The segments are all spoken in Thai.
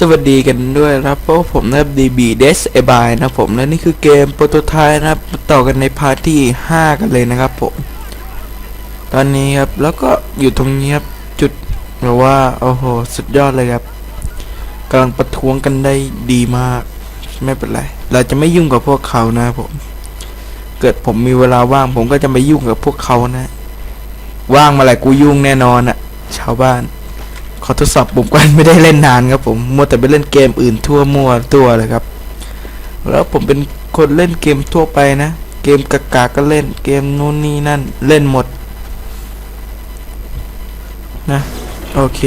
สวัสดีกันด้วยครับเพราะว่าผมนะครับ DB Des a b y นะผมและนี่คือเกมโปรโตไทป์นะครับ ต่อกันในพาร์ทที่ 5 กันเลยนะครับผม ตอนนี้ครับ แล้วก็อยู่ตรงนี้ครับ จุดแบบว่า โอ้โห สุดยอดเลยครับกำลังประท้วงกันได้ดีมาก ไม่เป็นไร เราจะไม่ยุ่งกับพวกเขานะครับผม เกิดผมมีเวลาว่าง ผมก็จะไม่ยุ่งกับพวกเขานะ ว่างเมาไหร่กูยุ่งแน่นอนอะชาวบ้าน ขอทดสอบปุ่มกันไม่ได้เล่นนานครับผมมัวแต่ไปเล่นเกมอื่นทั่วมั่วตัวเลยครับ แล้วผมเป็นคนเล่นเกมทั่วไปนะ เกมกากาก็เล่นเกมนู่นนี่นั่นเล่นหมด นะโอเค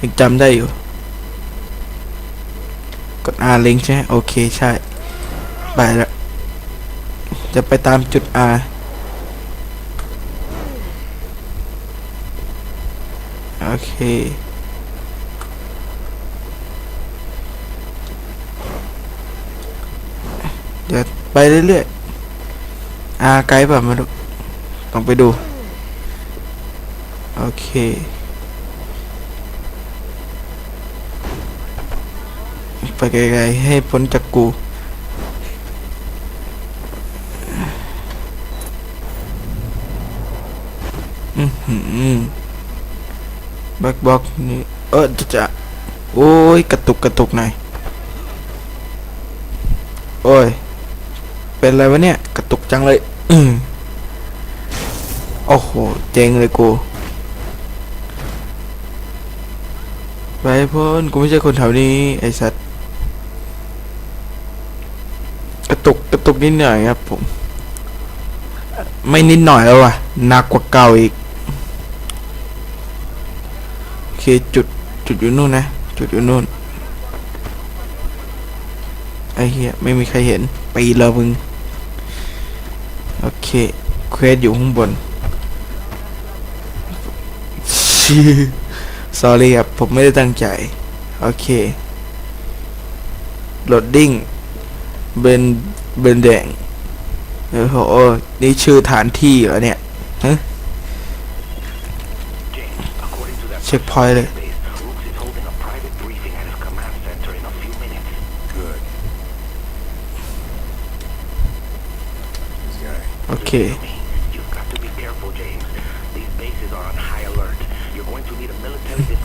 ยังจำได้อยู่ กด R ลิงใช่ไหมโอเคใช่ ไปแล้วจะไปตามจุด R โอ เค เดี๋ยวไปเรื่อยๆ อาไกด์แบบมาดูต้องไปดู โอเคไปไกลๆให้พ้นจากกู อือหือ แบ็กบ็อกนี่เออจะจะโอ้ยกระตุกกระตุกหน่อยโอ้ย เป็นอะไรวะเนี่ย กระตุกจังเลยอืมโอ้โห เจ๋งเลยกูไปพ้นกูไม่ใช่คนแถวนี้ ไอสัตว์ กระตุกกระตุกนิดหน่อยครับผม ไม่นิดหน่อยแล้วว่ะหนักกว่าเก่าอีก โอ เคจุดจุดอยู่นู่นนะ จุดอยู่นู่นไอเหี้ยไม่มีใครเห็นปีเลยมึง โอเคเควสอยู่ข้างบนชื่อ sorry ครับ ผมไม่ได้ตั้งใจ โอเคโหลดดิ้งเบนเบนแดงโอ้โห นี่ชื่อฐานที่เหรอเนี่ยฮะ เช็คพอยเลย โอเค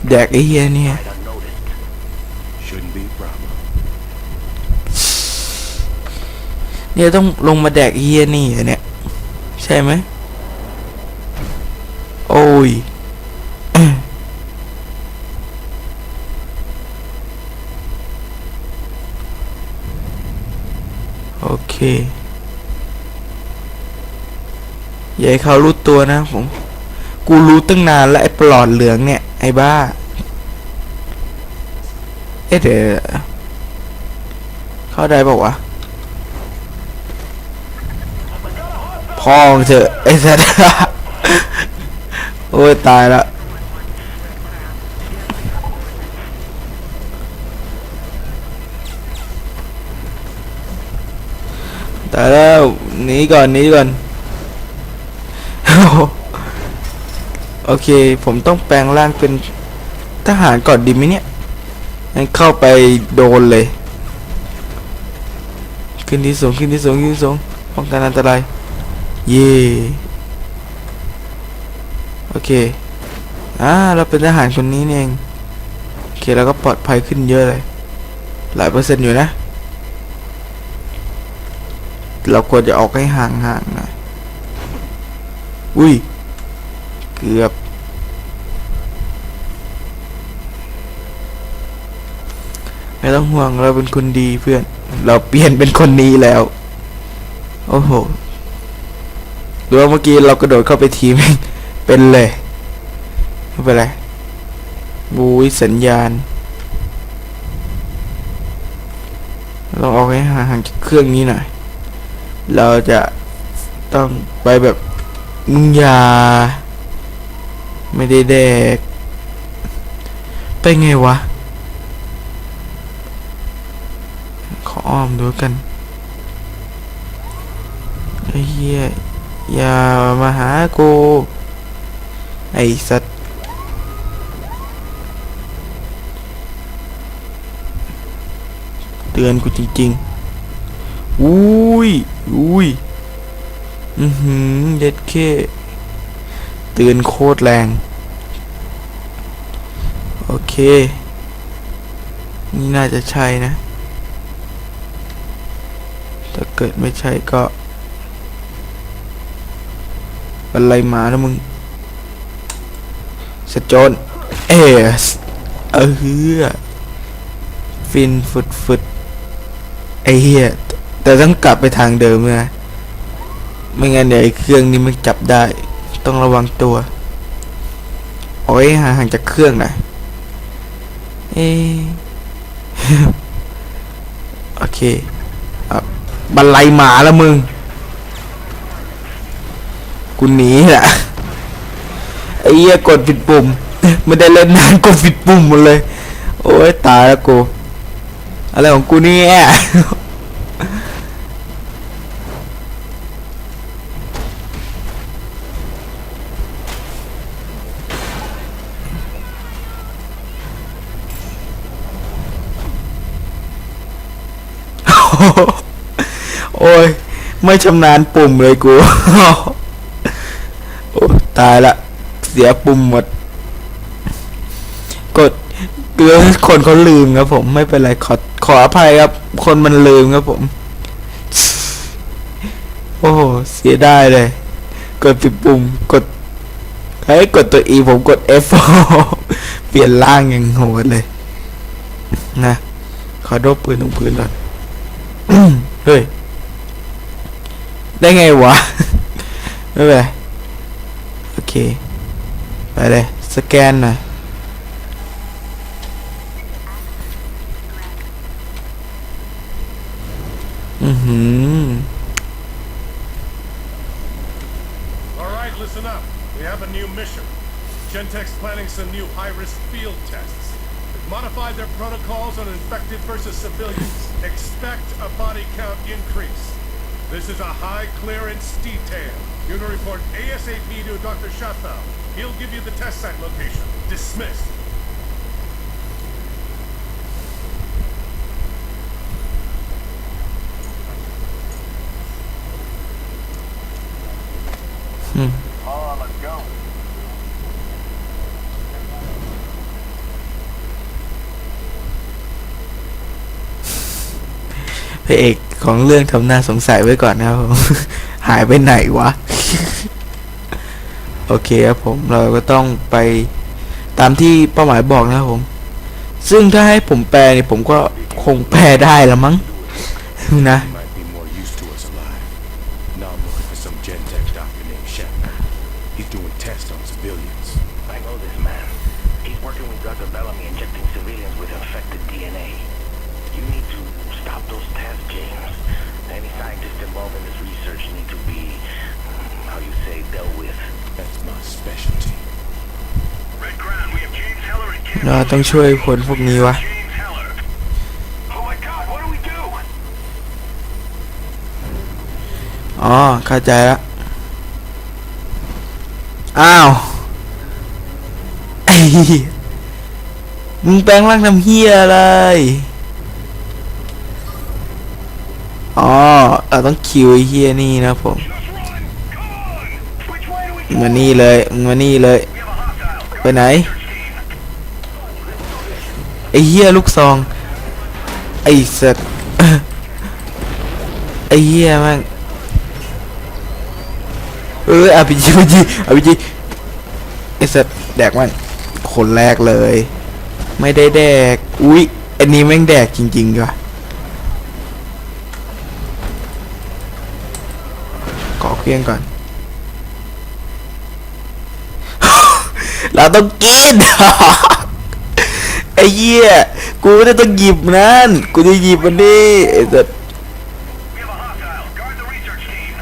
แดกไอเฮียเนี่ยเนี่ยต้องลงมาแดกเฮียนี่เนี่ย ใช่ไหม โอ้ย โอเคย่าให้เขารู้ตัวนะผม กูรู้ตั้งนานแล้วไอ้ปลอดเหลืองเนี่ย ไอ้บ้า เอ๊ะเดี๋ยวเข้าได้บอกวะพองเถอะไอ้สัสโอ้ยตายละ ตายแล้วหนีก่อนหนีก่อน โอเค ผมต้องแปลงร่างเป็นทหารก่อนดีไหมเนี่ยงั้นเข้าไปโดนเลย ขึ้นที่สูงขึ้นที่สูงขึ้นที่สูงป้องกันอันตราย เย่โอเคอ่าเราเป็นทหารคนนี้เอง โอเคแล้วก็ปลอดภัยขึ้นเยอะเลย หลายเปอร์เซ็นต์อยู่นะ เราควรจะออกให้ห่างๆหน่อยอุ้ย เกือบ ไม่ต้องห่วงเราเป็นคนดีเพื่อน เราเปลี่ยนเป็นคนนี้แล้ว โอ้โหดูว่าเมื่อกี้เรากระโดดเข้าไปทีมเป็นเลยไม่เป็นไรบูยสัญญาณ เราเอาให้ห่างๆจากเครื่องนี้หน่อย เราจะต้องไปแบบอยาไม่ได้แดก ไปไงวะ ขออ้อมดูกันไอ้เหี้ยอย่ามาหากู ไอ้สัตว์ตือนกูจริง ๆ อุ้ยอุ้ยอือหือเด็ดเคเตือนโคตรแรง โอเค นี่น่าจะใช่นะ ถ้าเกิดไม่ใช่ก็ อะไรหมานะมึงสะจนเอสเออเฮือฟินฟุดฟุดไอเฮีย แต่ต้องกลับไปทางเดิมนะไม่งั้นเดี๋ยวไอ้เครื่องนี้มันจับได้ ต้องระวังตัวโอ้ยห่างจากเครื่องหน่อยเอโอเคอบันไลหมาละมึงกูหนีแหละไอ้เหี้ยกดผิดปุ่มไม่ได้เล่นนานกดผิดปุ่มหมดเลย โอ้ยตายแล้วกูอะไรของกูเนี่ย ไม่ชำนาญปุ่มเลยกู โอ้ตายละ เสียปุ่มหมด กดเกลือคนเขาลืมครับผมไม่เป็นไรขอขออภัยครับ คนมันลืมครับผม โอ้โหเสียได้เลย กดปิดปุ่มกดเฮ้ยกดตัว E ผมกด F เปลี่ยนร่างอย่างโหดเลย นะ ขอดบปืนตรงพื้นก่อนเฮ้ย ได้ไงวะ ไม่เป็นไรโอเค ไปเลย สแกนหน่อย อือหือ All right, listen up. We have a new mission. Gentek's planning some new high-risk field tests. They've modified their protocols on infected versus civilians. Expect a body count increase. This is a high clearance detail. You're to report ASAP to Dr. Schottfeld. He'll give you the test site location. Dismissed. Hmm. Let's go. Hey, ของเรื่องทำหน้าสงสัยไว้ก่อนนะครับผม หายไปไหนวะ โอเคครับผมเราก็ต้องไปตามที่เป้าหมายบอกนะครับผม ซึ่งถ้าให้ผมแปลเนี่ยผมก็คงแปลได้ละมั้งนะ You need to stop those tests, James. Any scientists involved in this research need to be, mm, how you say, dealt with. That's my specialty. Red Crown, we have James Heller and เราต้องช่วยคนพวกนี้วะ James Heller. Oh my god, what do we do? อ๋อเข้าใจละอ้าวไอ้เหี้ยมึงแปลงร่างทำเฮียอะไร อ๋อเราต้องคิวไอ้เฮียนี่นะผมมานี่เลยมานี่เลย ไปไหนไอ้เฮียลูกซอง ไอ้สัตว์ไอ้เฮียแม่งเอออาพีจีอาพีจีอาพีจีไอ้สัตว์แดกมันคนแรกเลย ไม่ได้แดก อุ๊ยอันนี้แม่งแดกจริงๆว่ะ ขอเครื่องก่อน เราต้องกิน ไอ้เหี้ย กูไม่ได้ต้องหยิบนั่น กูจะหยิบมันนี่ไอ้สัส We have a hostile. Guard the research team.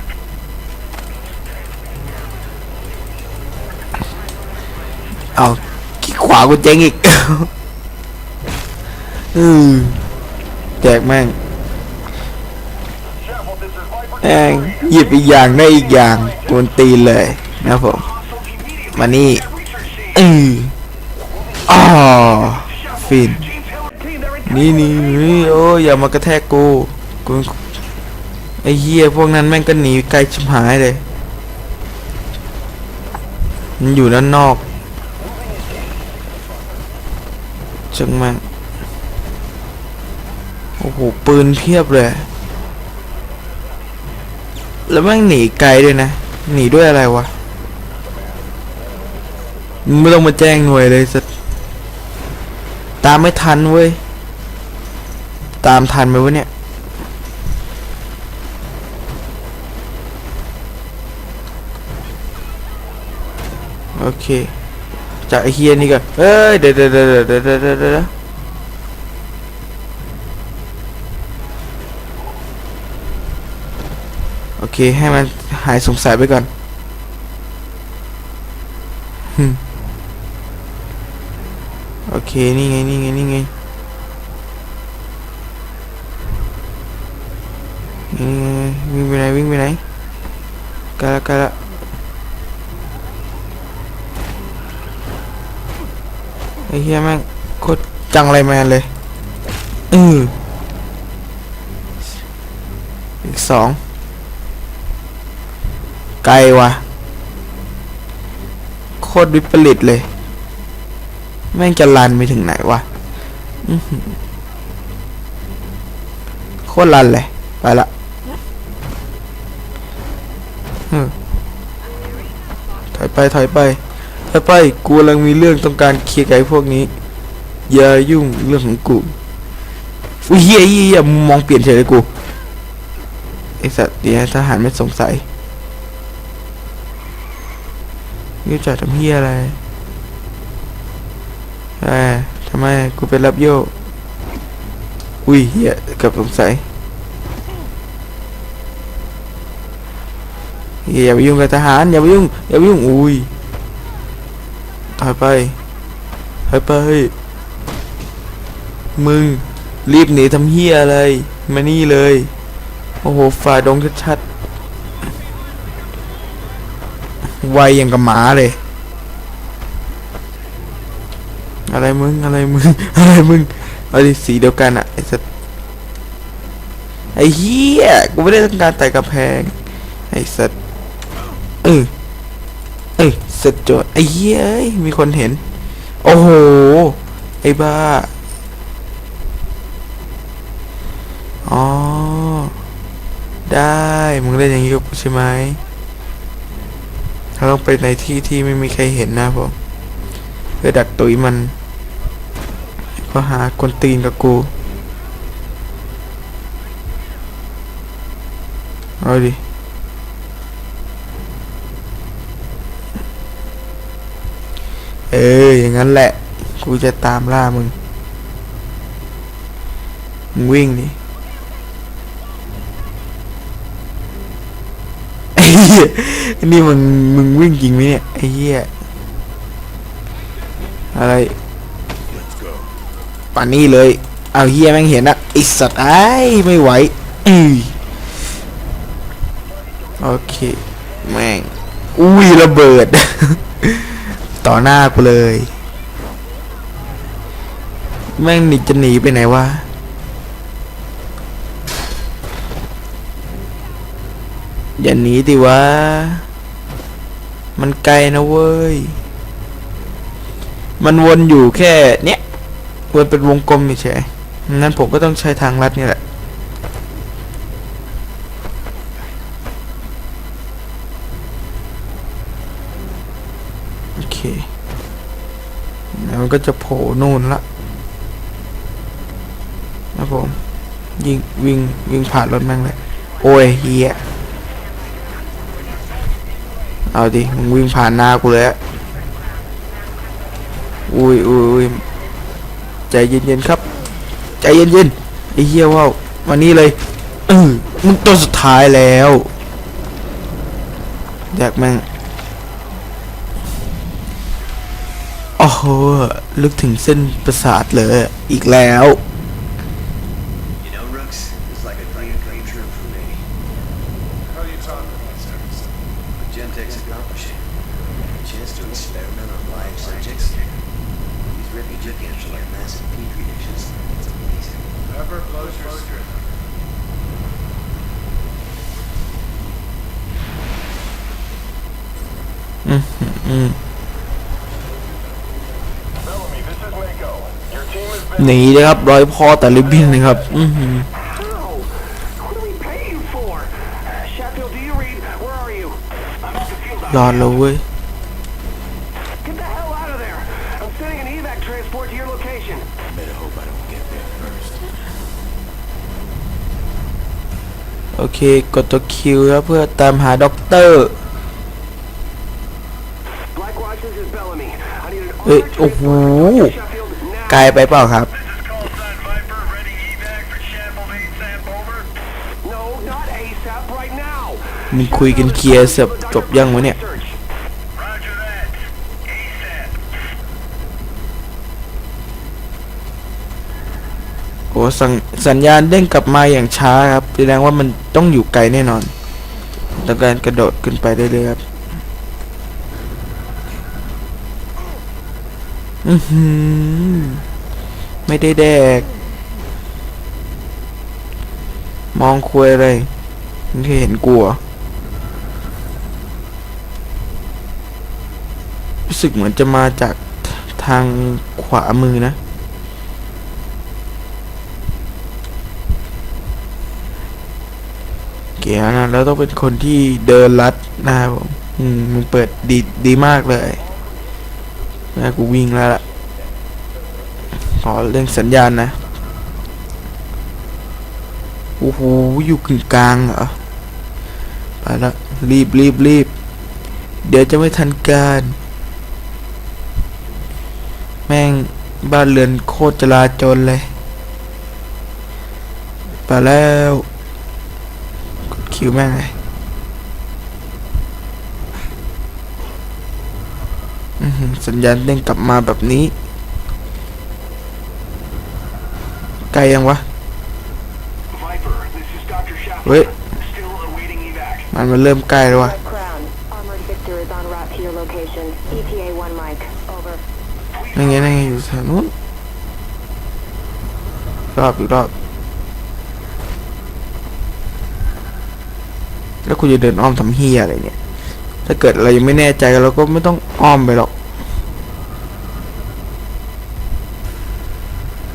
เอาขี้ขวากูเจ๊งอีก อืมแจกแม่ง แม่งหยิบอีกอย่างได้อีกอย่างกวนตีนเลยนะผม มานี่อืออ๋อฟิน นี่นี่นี่โอ้ยอย่ามากระแทกกูกูไอ้เหี้ยพวกนั้นแม่งก็หนีไกลชิบหายเลย มันอยู่ด้านนอกจังม่งโอ้โหปืนเพียบเลย แล้วแม่งหนีไกลด้วยนะ หนีด้วยอะไรวะไม่ต้องมาแจ้งหน่วยเลยสัตตามไม่ทันเว้ย ตามทันไหมวะเนี่ย โอเค จากไอ้เฮียนี่ก็เอ้ย เดี๋ยวเดี๋ยวเดี๋ยวเดี๋ยวเดี๋ยวเดี๋ยวเดี๋ยวเดี๋ยว โอเค ให้มันหายสงสัยไปก่อนหึโอเคนี่ไงนี่ไง นี่ไง นี่ไง วิ่งไปไหน วิ่งไปไหนกล้ละกล้ละไอ้เฮียแม่งโคตรจังไรแมนเลยอืออีกสอง ไกลวะโคตรวิปริตเลย แม่งจะลันไปถึงไหนวะโคตรลันเลย ไปละถอยไปถอยไปถอยไป กูกำลังมีเรื่องต้องการเคลียร์ไอ้พวกนี้ อย่ายุ่งเรื่องของกูอุ้ยเฮียเฮียเฮียมึงมองเปลี่ยนเฉยเลยกูไอสัตว์เดี๋ยวทหารไม่สงสัย ยูจ่าทำเฮียอะไรเอ้ยทำไม กูเป็นรับโยกอุ้ยเฮียกับสงสัยอย่าไปยุ่งกับทหาร อย่าไปยุ่ง อย่าไปยุ่ง อุ้ยถอยไปถอยไป มึง รีบหนีทำเฮียอะไร มานี่เลย โอ้โห ฝ่าดงชัดๆ ไวอย่างกับหมาเลย อะไรมึง อะไรมึง อะไรมึงเอาดิสีเดียวกันอะไอ้สัสไอ้เฮียกูไม่ได้ต้องการไต่กระแพง ไอ้สัสเออเอ้ยสร็จโจทย์ไอ้เหี้ยเอ้ยมีคนเห็น โอ้โห ไอ้บ้า อ๋อ ได้ มึงเล่นอย่างนี้กับกูใช่ไหม เราต้องไปในที่ที่ไม่มีใครเห็นนะผมเพื่อดักตุยมันเพราะหาคนตีนกับกู เอาดิเออ อย่างนั้นแหละ กูจะตามล่ามึง มึงวิ่งดิไอ้เหี้ยนี่มึงมึงวิ่งจริงไหมเนี่ยไอ้เหี้ยอะไรป่านนี้เลย เอาเหี้ยแม่งเห็นอะไอสัตว์ไอ้ไม่ไหวอือโอเคแม่งอุ้ยระเบิด ต่อหน้ากูเลย แม่งหนีจะหนีไปไหนวะ อย่าหนีดิวะ มันไกลนะเว้ย มันวนอยู่แค่เนี้ยวนเป็นวงกลมเฉยๆงั้นผมก็ต้องใช้ทางลัดนี่แหละโอเคแล้วมันก็จะโผล่นู่นละนะผมยิงวิ่งวิ่งผ่านรถแม่งเลย โอ้ยเฮีย เอาดิมึงวิ่งผ่านหน้ากูเลยอะอุ้ยอุ้ยอุยใจเย็นๆครับ ใจเย็นๆไอ้เหี้ยว่าวมานี่เลยเออมึงตัวสุดท้ายแล้วแดกแม่งโอ้โหลึกถึงเส้นประสาทเลยอีกแล้ว เลยครับร้อยพ่อแต่ลิบบินเลยครับ อือหือ What do we pay you for? Sheffield, do you read? Where are you? I'm at the field. รอดแล้วเว้ย Get the hell out of there. I'm sending an evac transport to your location. Better hope I don't get there first. โอเค กดตัวคิวครับเพื่อตามหาด็อกเตอร์ Likewise, this is Bellamy. I need an เอ้ย armored โอ้โห transport to Sheffield now. ไกลไปเปล่าครับ มึงคุยกันเคลียร์เสร็จจบยังวะเนี่ย โอ้สัญสัญญาณเด้งกลับมาอย่างช้าครับ แสดงว่ามันต้องอยู่ไกลแน่นอนแล้วการกระโดดขึ้นไปได้เลยครับอือหือไม่ได้แดก มองคุยอะไรมันเคยเห็นกลัว สึกเหมือนจะมาจากทางขวามือนะ เกียนะแล้วต้องเป็นคนที่เดินลัดนะครับผมอืมมันเปิดดีดีมากเลยนะกูวิ่งแล้วล่ะขอเรื่องสัญญาณนะโอ้โหอยู่กึ่งกลางเหรอไปละรีบรีบรีบ เดี๋ยวจะไม่ทันการ แม่งบ้านเรือนโคตรจลาจลเลย ไปแล้วกดคิวแม่งเลยอื้อหือสัญญาณเด้งกลับมาแบบนี้ ไกลยังวะ Viper, this is Dr. Sheffield. Wait. Still awaiting evac. มันมันเริ่มใกล้แล้ววะ นั่นไงนั่นไงอยู่ทางนู้นรอบอีกรอบแล้วคุณจะเดินอ้อมทำเฮียอะไรเนี่ย ถ้าเกิดเรายังไม่แน่ใจเราก็ไม่ต้องอ้อมไปหรอก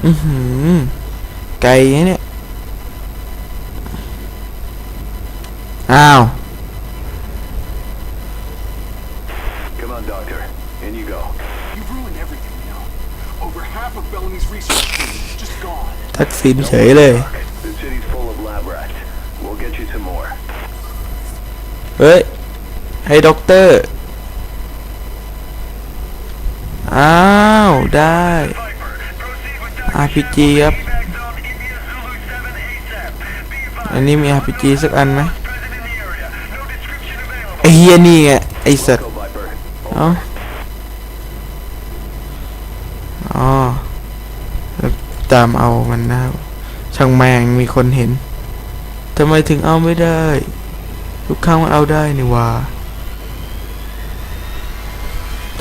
อือหือ ไกลเนี่ย อ้าว ทักษิณเฉยเลยเฮ้ย ให้ด็อกเตอร์ อ้าว ได้ RPG ครับ อันนี้มี RPG สักอันไหมไอเฮียนี่ไง ไอสัตว์ เอ้าอ๋อแล้ว ตามเอามันนะครับช่างแมงมีคนเห็นทำไมถึงเอาไม่ได้ ทุกครั้งมันเอาได้นี่ว่า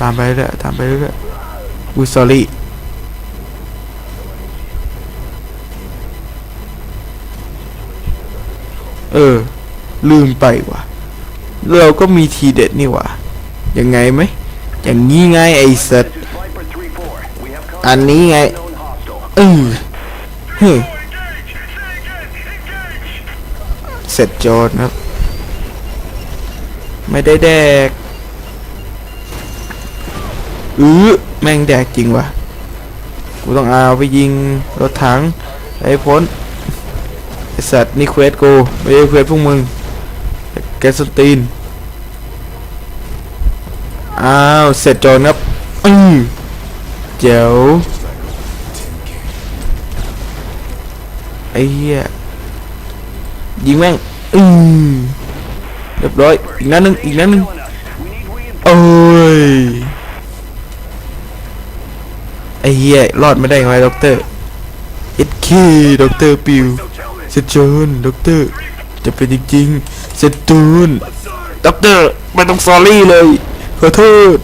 ตามไปเรื่อยตามไปเรื่อยอุ้ย sorry เออ ลืมไปว่ะ เราก็มีทีเด็ดนี่ว่ายังไงไหมอย่างนี้ไงไอ้สัตว์อันนี้ไง เออเฮ้ยเสร็จโจรครับ ไม่ได้แดกอือแม่งแดกจริงวะกูต้องเอาไปยิงรถถังไอ้พ้นไอสัตว์นี่เควสกูไม่ใช่เควสพวกมึงแกสตีนอ้าวเสร็จโจรครับอือเจ๋ว ไอ้เหี้ยยิงแม่งอืมเรียบร้อยอีกนัดหนึ่งอีกนัดหนึ่งโอ้ยไอ้เหี้ยรอดไม่ได้ไงด็อกเตอร์เอ็ดเคด็อกเตอร์ปิวเซจูนด็อกเตอร์จะเป็นจริงๆเซจูนด็อกเตอร์ไม่ต้องซอรี่เลยขอโทษ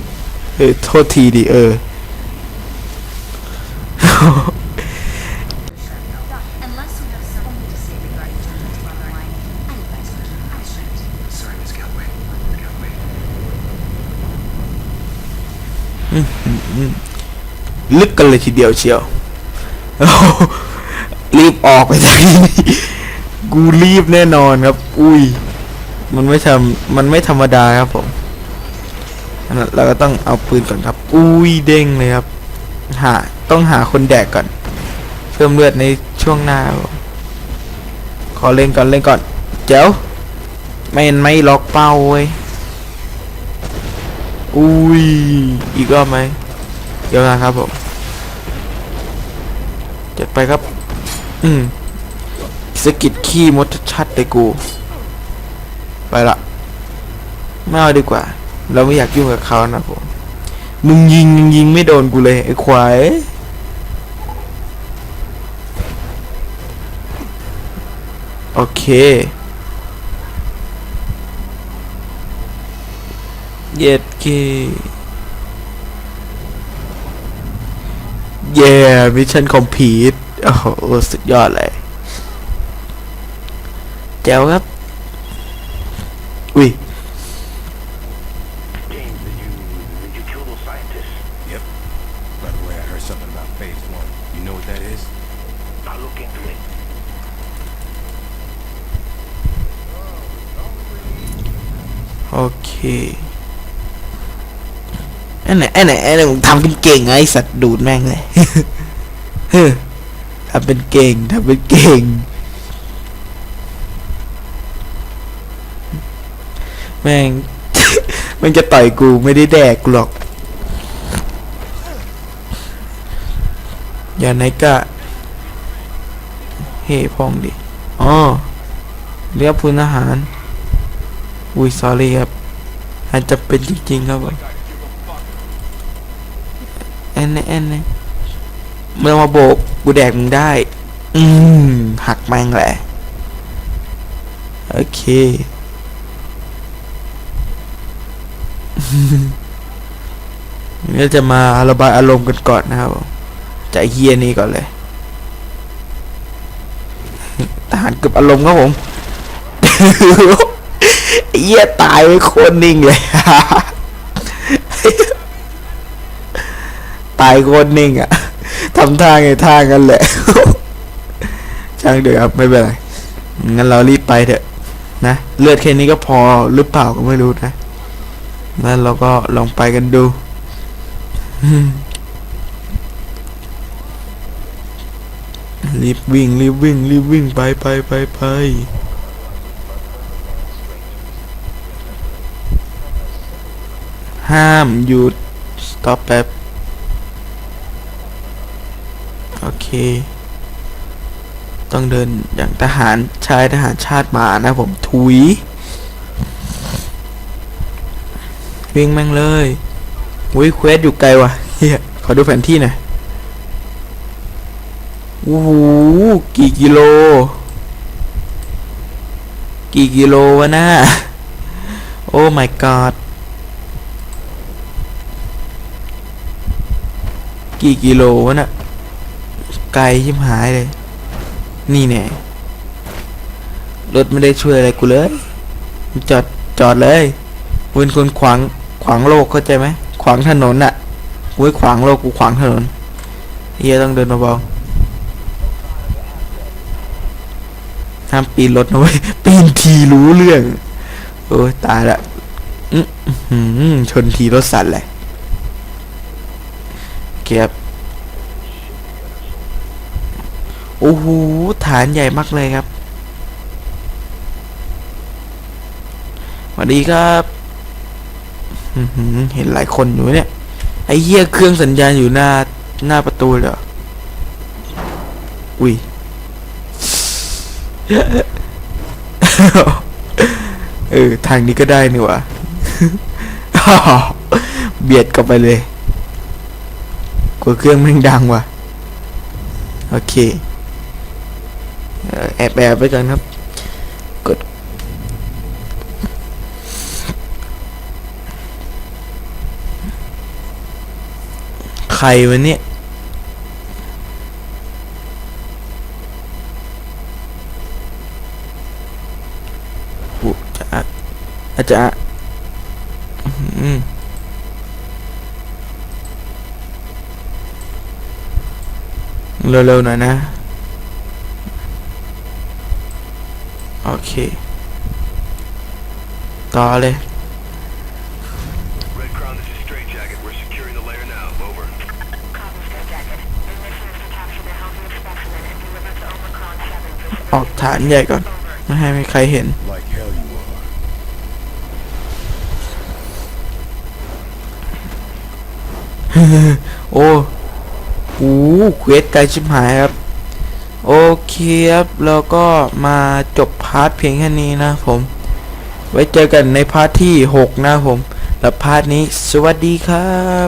เอ้ยโทษทีดิเออ Unless we อื้อหือ ลึกกันเลยทีเดียวเชียว รีบออกไปจากที่นี่กูรีบแน่นอนครับ อุ้ย มันไม่ทำมันไม่ธรรมดาครับผมอันนั้นเราก็ต้องเอาปืนก่อนครับ อุ้ยเด้งเลยครับ หา ต้องหาคนแดกก่อน เพิ่มเลือดในช่วงหน้า ขอเล่นก่อนเล่นก่อน เจ๋วไม่ไม่ล็อกเป้าเว้ย อุ้ย อีกรอบไหมเดี๋ยวนะครับผมจัดไปครับ อืมสกิดขี้มดชัดเลยกู ไปละไม่เอาดีกว่า เราไม่อยากยุ่งกับเขานะผม มึงยิงยังยิงไม่โดนกูเลยไอ้ควายโอเค เย็ดเคเย่มิชชั่นคอมพีทโอ้โหสุดยอดเลยแจ๋วครับ อุ้ย James, did you did you kill those scientists? Yep. By the way, I heard something about phase one. You know what that is? I'll look into it. โอเค ไอ้ไหนไอ้ไหนไอ้ไหนมึงทำเป็นเก่งไงไอ้สัตว์ดูดแม่งเลยทำเป็นเก่งทำเป็นเก่ง แม่ง มันจะต่อยกูไม่ได้แดกกูหรอก อย่าไหนกะเฮ้พองดิ อ๋อ เรียกพูนอาหาร อุ้ย sorry ครับอาจจะเป็นจริงๆครับผม อนแอนนะเมื่อมาโบกกูแดกมึงได้ อืมหักแมงแหละ โอเคเราจะมาระบายอารมณ์กันก่อนนะครับผมใจะเฮียนี้ก่อนเลย ทหารเกับอารมณ์ครับผมเหี้ยตายไปคนนิ่งเลย ตายโคนนิ่งอะทำท่าไงท่ากันแหละ ช่างเดี๋ยวครับไม่เป็นไร งั้นเรารีบไปเถอะ นะ เลือดแค่นี้ก็พอหรือเปล่าก็ไม่รู้นะงั้นเราก็ลองไปกันดู รีบวิ่ง รีบวิ่ง รีบวิ่งไปไปไปไปห้ามหยุด stop แป๊บ โอ เค ต้องเดินอย่างทหารชายทหารชาติมานะผมถุย วิ่งแม่งเลยอุ้ยเควสอยู่ไกลว่ะเฮียขอดูแผนที่หน่อยโอ้โหกี่กิโล กี่กิโลวะน่าโอ้ my god กี่กิโลวะน่ะ ไกลชิบหายเลย นี่แน่รถไม่ได้ช่วยอะไรกูเลย จอดจอดเลยกูเป็นคนขวางขวางโลกเข้าใจไหมขวางถนนอะกูไม่ขวางโลกกูขวางถนนเฮียต้องเดินมาเบาห้ามปีนรถนะเว้ยปีนทีรู้เรื่อง โอ้ยตายละอื้อหือชนทีรถสั่นเลยเก็บ โอ้โหฐานใหญ่มากเลยครับสวัสดีครับเห็นหลายคนอยู่เนี่ยไอ้เหี้ยเครื่องสัญญาณอยู่หน้าหน้าประตูเลยเหรออุ้ยเออทางนี้ก็ได้นี่วะเบียดกลับไปเลยกลัวเครื่องมันดังว่ะโอเค แอบแอบไปก่อนครับ กด ใครวะเนี่ยปุจะอาจารย์เร็วๆหน่อยนะ โอเค ต่อเลย Red Crown, this is Straight Jacket. We're securing the layer now. Over. Copy, Straight Jacket. Your mission is to capture the healthy specimen and deliver to Omicron 7 for ออกฐานใหญ่ก่อน ไม่ให้มีใครเห็น Like hell you are. โอ้โหเควสไกลชิบหายครับ โอเคครับแล้วก็มาจบพาร์ทเพียงแค่นี้นะผม ไว้เจอกันในพาร์ทที่ 6 นะผม และพาร์ทนี้สวัสดีครับ